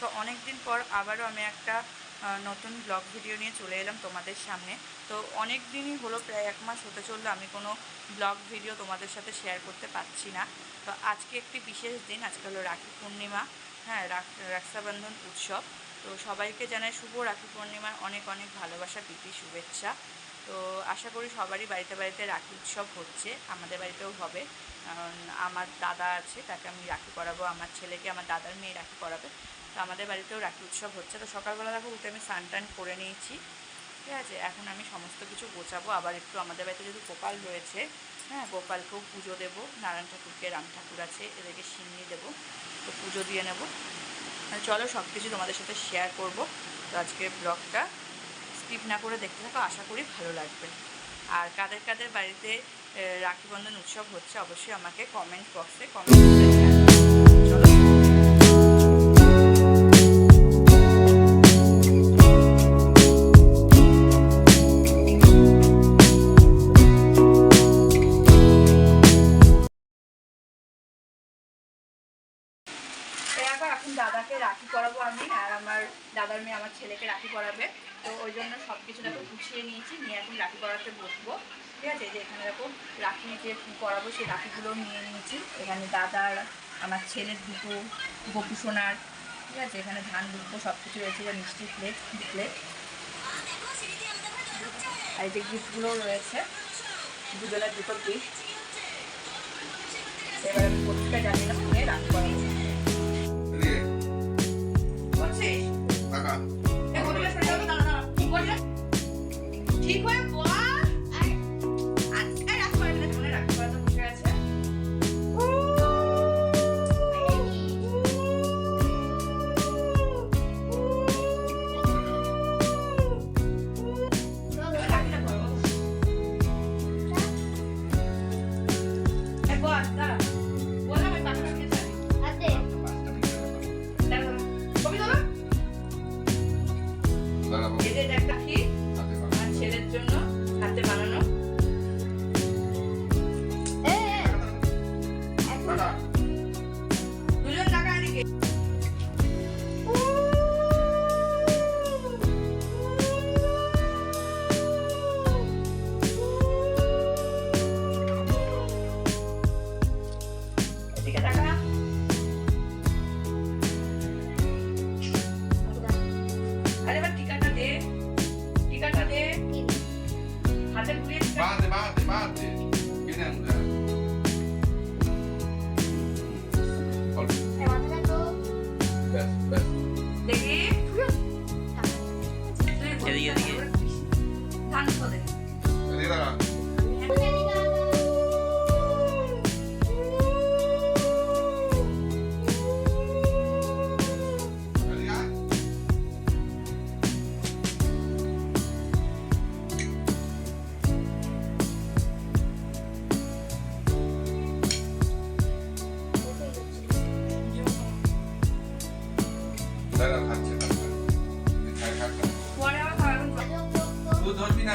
তো অনেক দিন পর আবারও আমি একটা নতুন ব্লগ ভিডিও নিয়ে চলে এলাম তোমাদের সামনে। তো অনেক দিনই হলো, প্রায় এক মাস হতে চলল আমি কোনো ব্লগ ভিডিও তোমাদের সাথে শেয়ার করতে পারছি না। তো আজকে একটি বিশেষ দিন, আজকে হলো রাখি পূর্ণিমা হ্যাঁ রক্ষাবন্ধন উৎসব। তো সবাইকে জানাই শুভ রাখি পূর্ণিমার অনেক অনেক ভালোবাসা, প্রীতি, শুভেচ্ছা। তো আশা করি সবারই বাড়িতে বাড়িতে রাখি উৎসব হচ্ছে, আমাদের বাড়িতেও হবে। আমার দাদা আছে, তাকে আমি রাখি করাবো আমার ছেলেকে, আমার দাদার মেয়ে রাখি করাবে তো আমাদের বাড়িতেও রাখি উৎসব হচ্ছে। তো সকালবেলা দেখো উঠে আমি স্নান টান করে নিয়েছি। ঠিক আছে? এখন আমি সমস্ত কিছু গোছাবো। আবার একটু আমাদের বাড়িতে যদি গোপাল রয়েছে হ্যাঁ গোপালকেও পুজো দেবো। নারায়ণ ঠাকুরকে, রাম ঠাকুর আছে, এদেরকে সিন্নি দেবো। তো পুজো দিয়ে নেব। আর চলো সব কিছু তোমাদের সাথে শেয়ার করব। তো আজকের ব্লগটা স্কিপ না করে দেখতে থাকো, আশা করি ভালো লাগবে। আর কাদের কাদের বাড়িতে রাখি বন্ধন উৎসব হচ্ছে, অবশ্যই আমাকে কমেন্ট বক্সে কমেন্ট চলো। দাদার মেয়ে আমার ছেলেকে রাখি করাবে তো ওই জন্য সব কিছু দেখো গুছিয়ে নিয়েছি, নিয়ে এখন রাখি করাতে বসবো। ঠিক আছে? যে এখানে দেখো রাখি যে করাবো সেই রাখিগুলো নিয়ে নিয়েছি। এখানে দাদার, আমার ছেলের দুটো, গোপু সোনার, ঠিক আছে? এখানে ধান দুটো সব কিছু রয়েছে যে মিষ্টি প্লেট প্লেট আর এই যে গিফটগুলো রয়েছে। দুজনের দুটো গিফট এবার আমি দেবো নিয়ে রাখি করাবো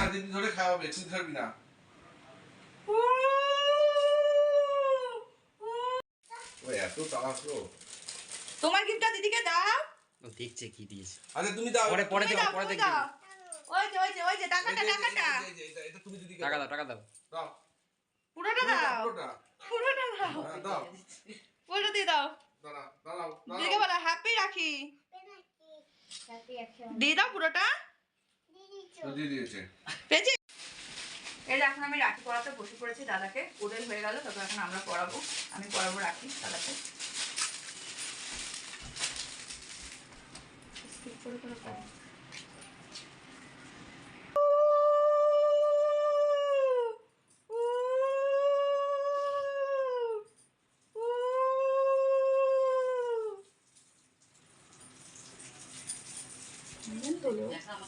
না দিদি ধরে খাওয়াবে তুই ধরবি না। এত তাড়াহুড়ো। তোমার গিফটটা দিদিকে দাও। দেখছে কি দিয়েছে। আচ্ছা তুমি দাও। পরে পরে দাও, পরে দেখবে। ওই যে ওই যে ওই যে টাকাটা টাকাটা। এটা তুমি দিদিকে টাকা দাও। টাকা দাও। দাও। পুরোটা দাও। পুরোটা। পুরোটা দাও। হ্যাঁ, দাও। পুরোটা দিয়ে দাও। দাঁড়াও দাঁড়াও দিদিকে বলো হ্যাপি রাখি। দিয়ে দাও পুরোটা। পেয়েছি? এই এখন আমি রাখি পড়াতে বসে পড়েছি দাদাকে ওদের হয়ে গেল তবে এখন আমরা পড়াবো। আমি পড়াবো রাখি দাদাকে। করে করে পড়ো।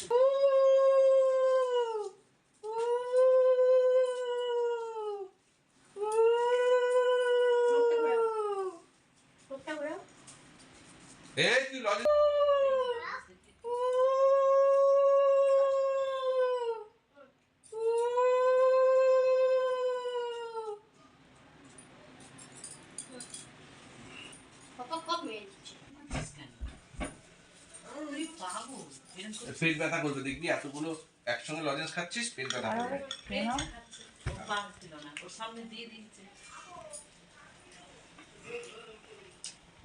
এই পেট ব্যথা করবে দেখবি এতগুলো একসঙ্গে লজেন্স খাচ্ছিস পেট ব্যথা করবে।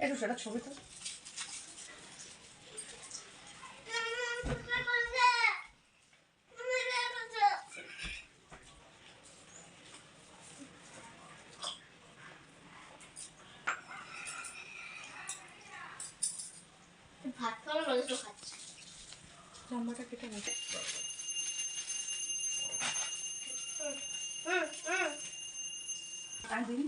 একটু সেটা ছবি তো লম্বাটা কেটে নেবে হুম হুম। আর দিন।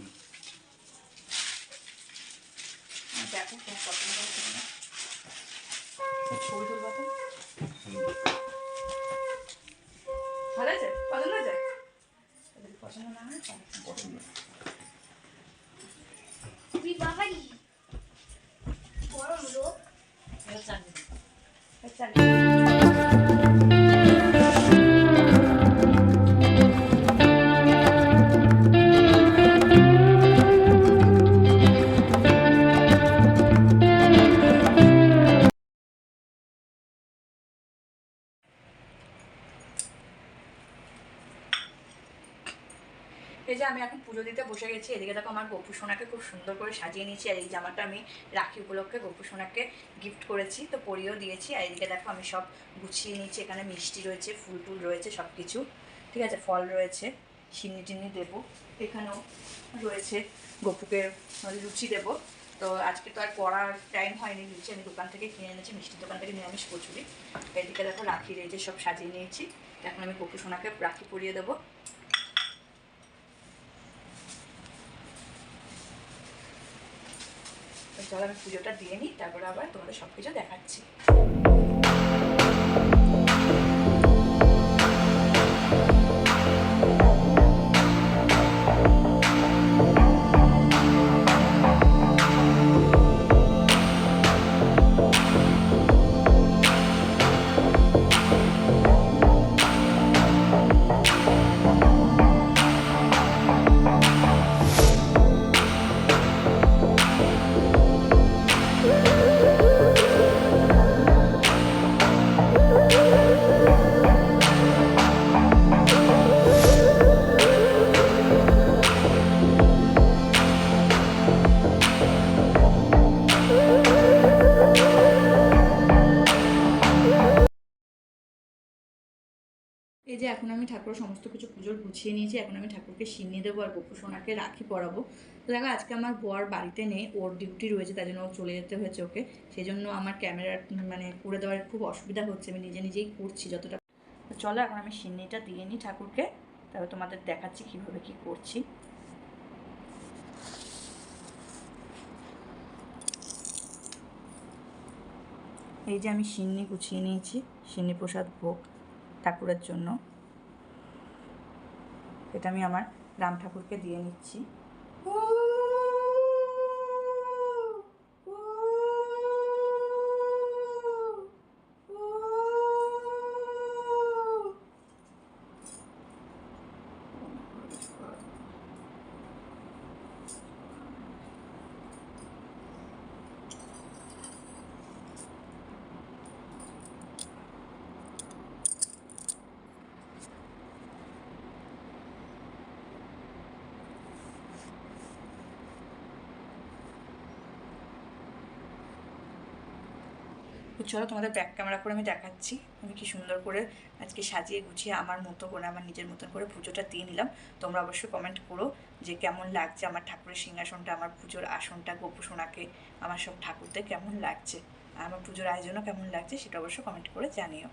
এই যে আমি এখন পুজো দিতে বসে গেছি, এদিকে দেখো আমার গপু সোনাকে খুব সুন্দর করে সাজিয়ে নিয়েছি, আর এই জামাটা আমি রাখি উপলক্ষে গপু সোনাকে গিফট করেছি, তো পরিয়েও দিয়েছি, আর এদিকে দেখো আমি সব গুছিয়ে নিয়েছি, এখানে মিষ্টি রয়েছে, ফুল টুল রয়েছে সব কিছু ঠিক আছে, ফল রয়েছে চিনি টিনি দেবো, এখানেও রয়েছে, গপুকে মানে লুচি দেবো, তো আজকে তো আর পড়ার টাইম হয়নি, লুচি আমি দোকান থেকে কিনে এনেছি, মিষ্টির দোকান থেকে নিরামিষ কচুরি এদিকে দেখো রাখি যে সব সাজিয়ে নিয়েছি, এখন আমি গপু সোনাকে রাখি পরিয়ে দেবো চলো আমি পুজোটা দিয়ে নিই তারপরে আবার তোমাদের সবকিছু দেখাচ্ছি। যে এখন আমি ঠাকুরের সমস্ত কিছু পুজোর গুছিয়ে নিয়েছি, এখন আমি ঠাকুরকে সিন্নি দেবো আর গোপু সোনাকে রাখি পরাবো। তো দেখো, আজকে আমার বর বাড়িতে নেই, ওর ডিউটি রয়েছে, তাই জন্য ও চলে যেতে হয়েছে ওকে। সেই জন্য আমার ক্যামেরা মানে করে দেওয়ার খুব অসুবিধা হচ্ছে, আমি নিজে নিজেই করছি যতটা। চলো, এখন আমি সিন্নিটা দিয়ে নিই ঠাকুরকে। তারপর তোমাদের দেখাচ্ছি কীভাবে কী করছি। এই যে আমি সিন্নি গুছিয়ে নিয়েছি সিন্নি প্রসাদ ভোগ ঠাকুরের জন্য। এটা আমি আমার রাম ঠাকুরকে দিয়ে নিচ্ছি। তো চলো তোমাদের ব্যাক ক্যামেরা করে আমি দেখাচ্ছি। আমি কি সুন্দর করে আজকে সাজিয়ে গুছিয়ে আমার মতো করে, আমার নিজের মতন করে পুজোটা দিয়ে নিলাম। তোমরা অবশ্যই কমেন্ট করো যে কেমন লাগছে আমার ঠাকুরের সিংহাসনটা, আমার পুজোর আসনটা, গোপু সোনাকে, আমার সব ঠাকুরদের কেমন লাগছে আমার পুজোর আয়োজনও কেমন লাগছে সেটা অবশ্যই কমেন্ট করে জানিও।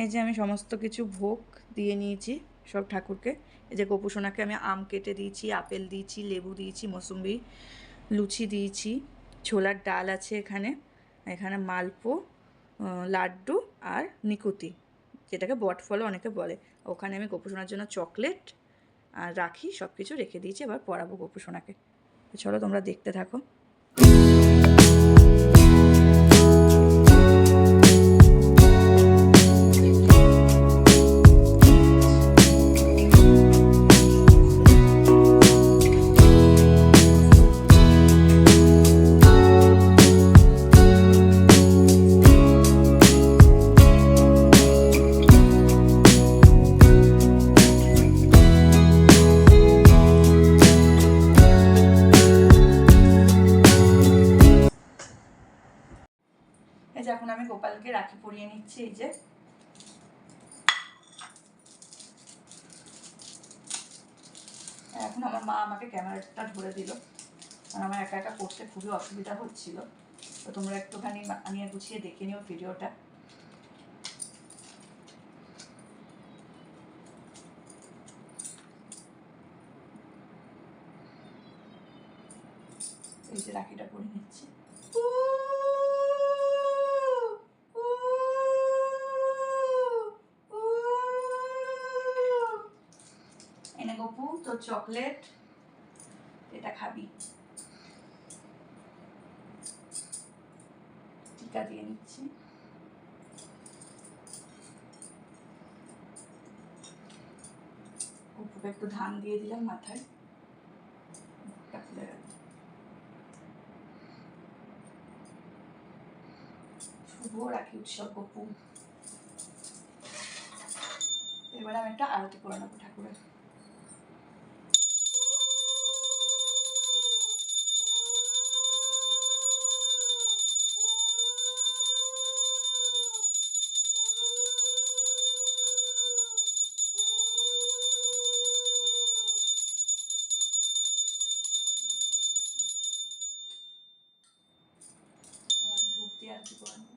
এই যে আমি সমস্ত কিছু ভোগ দিয়ে নিয়েছি সব ঠাকুরকে। এই যে গোপুসোনাকে আমি আম কেটে দিয়েছি, আপেল দিয়েছি, লেবু দিয়েছি, মৌসুম্বি, লুচি দিয়েছি, ছোলার ডাল আছে এখানে। এখানে মালপো লাড্ডু আর নিকুতি, যেটাকে বটফলও অনেকে বলে। ওখানে আমি গোপুসোনার জন্য চকলেট আর রাখি সব কিছু রেখে দিয়েছি, এবার পরাবো গোপুসোনাকে। চলো তোমরা দেখতে থাকো। রাখি পরিয়ে নিচ্ছি, এই যে। এখন আমার মা আমাকে ক্যামেরাটা ধরে দিল। কারণ আমার একা একা করতে খুবই অসুবিধা হচ্ছিল। তো তোমরা একটুখানি আনিয়ে গুছিয়ে দেখে নিও ভিডিওটা। এই যে রাখিটা পরে নিচ্ছি। চকলেট এটা খাবি। টিকা দিয়ে নিচ্ছি। গপুকে একটু ধান দিয়ে দিলাম মাথায়। শুভ রাখি উৎসব গপু এবারে আমি একটা আরতি করে নেব ঠাকুরের। করে নেব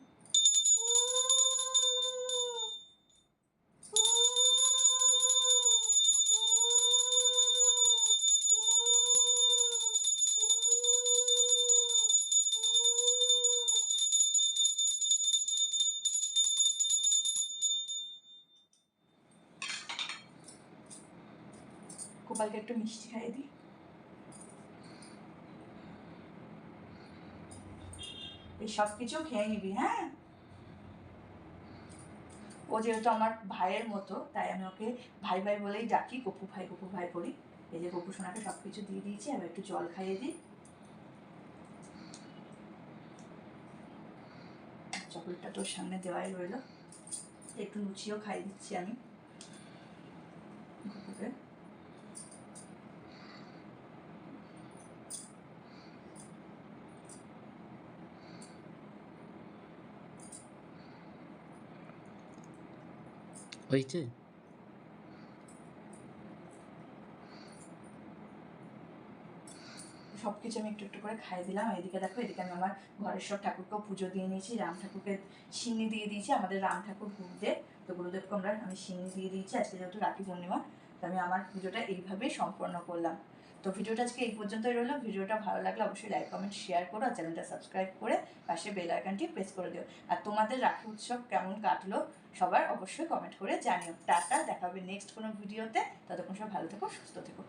গোপালকে একটু মিষ্টি খাইয়ে দিই। সব কিছু খেয়ে নিবি হ্যাঁ? ও যেহেতু আমার ভাইয়ের মতো, তাই আমি ওকে ভাই ভাই বলেই ডাকি, গপু ভাই গপু ভাই করি। এই যে গপু সোনাকে সব কিছু দিয়ে দিয়েছি আমি একটু জল খাইয়ে দিই। চকলেটটা তোর সামনে দেওয়াই রইল। একটু লুচিও খাইয়ে দিচ্ছি আমি গপুকে হয়েছে সব আমি একটু একটু করে খাই দিলাম। এদিকে দেখো, এদিকে আমি আমার ঘরের সব ঠাকুরকেও পুজো দিয়ে নিয়েছি। রাম ঠাকুরকে সিন্নি দিয়ে দিয়েছি। আমাদের রাম ঠাকুর গুরুদেব, তো গুরুদেবকে আমরা আমি সিন্নি দিয়ে দিয়েছি। আজকে যেহেতু রাখি পূর্ণিমা, তো আমি আমার পুজোটা এইভাবেই সম্পন্ন করলাম। তো ভিডিওটা আজকে এই পর্যন্তই রইল। ভিডিওটা ভালো লাগলে অবশ্যই লাইক কমেন্ট শেয়ার করো আর চ্যানেলটা সাবস্ক্রাইব করে পাশে বেল আইকনটি প্রেস করে দিও। আর তোমাদের রাখি উৎসব কেমন কাটলো সবার অবশ্যই কমেন্ট করে জানিও। টাটা, দেখা হবে নেক্সট কোনো ভিডিওতে ততক্ষণ সব ভালো থেকো, সুস্থ থেকো।